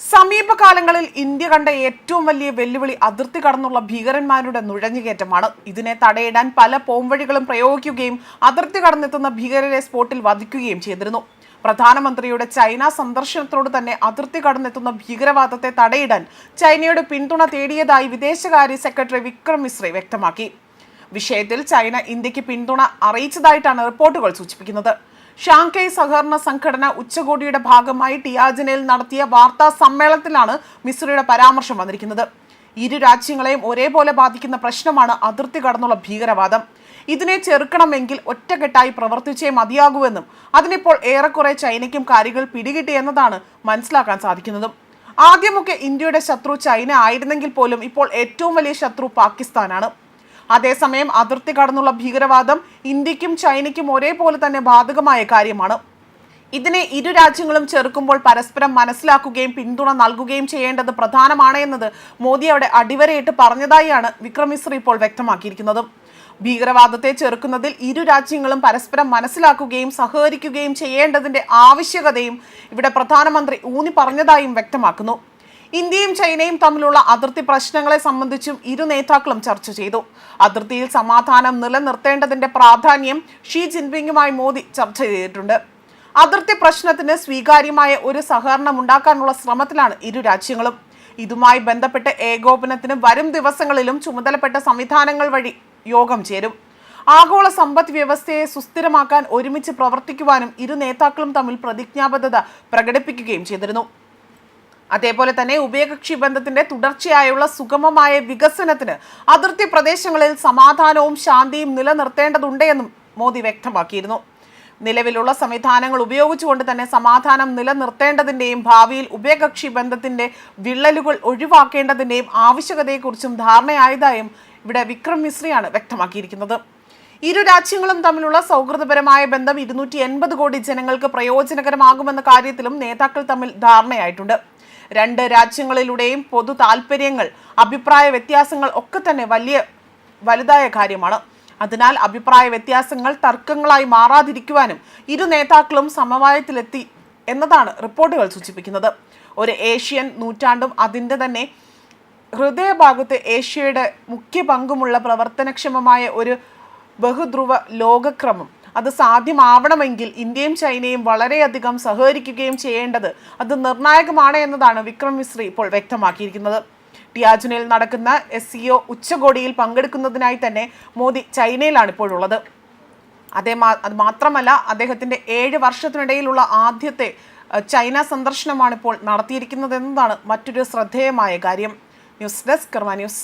സമീപകാലങ്ങളിൽ India കണ്ട ഏറ്റവും വലിയ വെല്ലുവിളി അതിർത്തി കടന്നുള്ള ഭീകരന്മാരുടെ നുഴഞ്ഞുകയറ്റമാണ്. ഇതിനെ തടയിടാൻ പല പോംവഴികളും പ്രയോഗിക്കുകയും അതിർത്തി കടന്നെത്തുന്ന ഭീകരരെ സ്പോട്ടിൽ വധിക്കുകയും ചെയ്തിരുന്നു. പ്രധാനമന്ത്രിയുടെ ചൈന സന്ദർശനത്തോട് തന്നെ അതിർത്തി കടന്നെത്തുന്ന ഭീകരവാദത്തെ തടയിടാൻ ചൈനയുടെ പിന്തുണ തേടിയതായി വിദേശകാര്യ സെക്രട്ടറി വിക്രം മിശ്രി വ്യക്തമാക്കി. വിഷയത്തിൽ ചൈന ഇന്ത്യയ്ക്ക് പിന്തുണ അറിയിച്ചതായിട്ടാണ് റിപ്പോർട്ടുകൾ സൂചിപ്പിക്കുന്നത്. ഷാങ്കായ് സഹകരണ സംഘടന ഉച്ചകോടിയുടെ ഭാഗമായി ടിയാജിനയിൽ നടത്തിയ വാർത്താ സമ്മേളനത്തിലാണ് മിശ്രയുടെ പരാമർശം വന്നിരിക്കുന്നത്. ഇരു രാജ്യങ്ങളെയും ഒരേപോലെ ബാധിക്കുന്ന പ്രശ്നമാണ് അതിർത്തി കടന്നുള്ള ഭീകരവാദം. ഇതിനെ ചെറുക്കണമെങ്കിൽ ഒറ്റക്കെട്ടായി പ്രവർത്തിച്ചേ മതിയാകൂവെന്നും അതിനിപ്പോൾ ഏറെക്കുറെ ചൈനയ്ക്കും കാര്യങ്ങൾ പിടികിട്ടി എന്നതാണ് മനസ്സിലാക്കാൻ സാധിക്കുന്നതും. ആദ്യമൊക്കെ ഇന്ത്യയുടെ ശത്രു ചൈന ആയിരുന്നെങ്കിൽ പോലും ഇപ്പോൾ ഏറ്റവും വലിയ ശത്രു പാകിസ്ഥാനാണ്. അതേസമയം അതിർത്തി കടന്നുള്ള ഭീകരവാദം ഇന്ത്യക്കും ചൈനയ്ക്കും ഒരേപോലെ തന്നെ ബാധകമായ കാര്യമാണ്. ഇതിനെ ഇരു രാജ്യങ്ങളും ചെറുക്കുമ്പോൾ പരസ്പരം മനസ്സിലാക്കുകയും പിന്തുണ നൽകുകയും ചെയ്യേണ്ടത് പ്രധാനമാണ് എന്നത് മോദി അവിടെ അടിവരയിട്ട് പറഞ്ഞതായാണ് വിക്രം മിശ്ര ഇപ്പോൾ വ്യക്തമാക്കിയിരിക്കുന്നത്. ഭീകരവാദത്തെ ചെറുക്കുന്നതിൽ ഇരു രാജ്യങ്ങളും പരസ്പരം മനസ്സിലാക്കുകയും സഹകരിക്കുകയും ചെയ്യേണ്ടതിന്റെ ആവശ്യകതയും ഇവിടെ പ്രധാനമന്ത്രി ഊന്നി പറഞ്ഞതായും വ്യക്തമാക്കുന്നു. ഇന്ത്യയും ചൈനയും തമ്മിലുള്ള അതിർത്തി പ്രശ്നങ്ങളെ സംബന്ധിച്ചും ഇരു നേതാക്കളും ചർച്ച ചെയ്തു. അതിർത്തിയിൽ സമാധാനം നിലനിർത്തേണ്ടതിന്റെ പ്രാധാന്യം ഷീ ജിൻപിങ്ങുമായി മോദി ചർച്ച ചെയ്തിട്ടുണ്ട്. അതിർത്തി പ്രശ്നത്തിന് സ്വീകാര്യമായ ഒരു സഹകരണം ഉണ്ടാക്കാനുള്ള ശ്രമത്തിലാണ് ഇരു രാജ്യങ്ങളും. ഇതുമായി ബന്ധപ്പെട്ട് ഏകോപനത്തിന് വരും ദിവസങ്ങളിലും ചുമതലപ്പെട്ട സംവിധാനങ്ങൾ വഴി യോഗം ചേരും. ആഗോള സമ്പദ് വ്യവസ്ഥയെ സുസ്ഥിരമാക്കാൻ ഒരുമിച്ച് പ്രവർത്തിക്കുവാനും ഇരു നേതാക്കളും തമ്മിൽ പ്രതിജ്ഞാബദ്ധത പ്രകടിപ്പിക്കുകയും ചെയ്തിരുന്നു. അതേപോലെ തന്നെ ഉഭയകക്ഷി ബന്ധത്തിന്റെ തുടർച്ചയായുള്ള സുഗമമായ വികസനത്തിന് അതിർത്തി പ്രദേശങ്ങളിൽ സമാധാനവും ശാന്തിയും നിലനിർത്തേണ്ടതുണ്ട് എന്നും മോദി വ്യക്തമാക്കിയിരുന്നു. നിലവിലുള്ള സംവിധാനങ്ങൾ ഉപയോഗിച്ചുകൊണ്ട് തന്നെ സമാധാനം നിലനിർത്തേണ്ടതിന്റെയും ഭാവിയിൽ ഉഭയകക്ഷി ബന്ധത്തിന്റെ വിള്ളലുകൾ ഒഴിവാക്കേണ്ടതിന്റെയും ആവശ്യകതയെക്കുറിച്ചും ധാരണയായതായും ഇവിടെ വിക്രം മിശ്രയാണ് വ്യക്തമാക്കിയിരിക്കുന്നത്. ഇരു രാജ്യങ്ങളും തമ്മിലുള്ള സൗഹൃദപരമായ ബന്ധം ഇരുന്നൂറ്റി എൺപത് കോടി ജനങ്ങൾക്ക് പ്രയോജനകരമാകുമെന്ന കാര്യത്തിലും നേതാക്കൾ തമ്മിൽ ധാരണയായിട്ടുണ്ട്. രണ്ട് രാജ്യങ്ങളിലൂടെയും പൊതു താല്പര്യങ്ങൾ അഭിപ്രായ വ്യത്യാസങ്ങൾ ഒക്കെ തന്നെ വലിയ വലുതായ കാര്യമാണ്. അതിനാൽ അഭിപ്രായ വ്യത്യാസങ്ങൾ തർക്കങ്ങളായി മാറാതിരിക്കുവാനും ഇരു നേതാക്കളും സമവായത്തിലെത്തി എന്നതാണ് റിപ്പോർട്ടുകൾ സൂചിപ്പിക്കുന്നത്. ഒരു ഏഷ്യൻ നൂറ്റാണ്ടും അതിന്റെ തന്നെ ഹൃദയഭാഗത്ത് ഏഷ്യയുടെ മുഖ്യ പങ്കുമുള്ള പ്രവർത്തനക്ഷമമായ ഒരു ബഹുധ്രുവ ലോകക്രമം. അത് സാധ്യമാവണമെങ്കിൽ ഇന്ത്യയും ചൈനയും വളരെയധികം സഹകരിക്കുകയും ചെയ്യേണ്ടത് അത് നിർണായകമാണ് എന്നതാണ് വിക്രം മിശ്രി ഇപ്പോൾ വ്യക്തമാക്കിയിരിക്കുന്നത്. ടിയാജുനയിൽ നടക്കുന്ന എസ് സി ഒ ഉച്ചകോടിയിൽ പങ്കെടുക്കുന്നതിനായി തന്നെ മോദി ചൈനയിലാണ് ഇപ്പോഴുള്ളത്. അതേ അത് മാത്രമല്ല അദ്ദേഹത്തിന്റെ ഏഴ് വർഷത്തിനിടയിലുള്ള ആദ്യത്തെ ചൈന സന്ദർശനമാണ് ഇപ്പോൾ നടത്തിയിരിക്കുന്നത് എന്നതാണ് മറ്റൊരു ശ്രദ്ധേയമായ കാര്യം. News desk Karma news.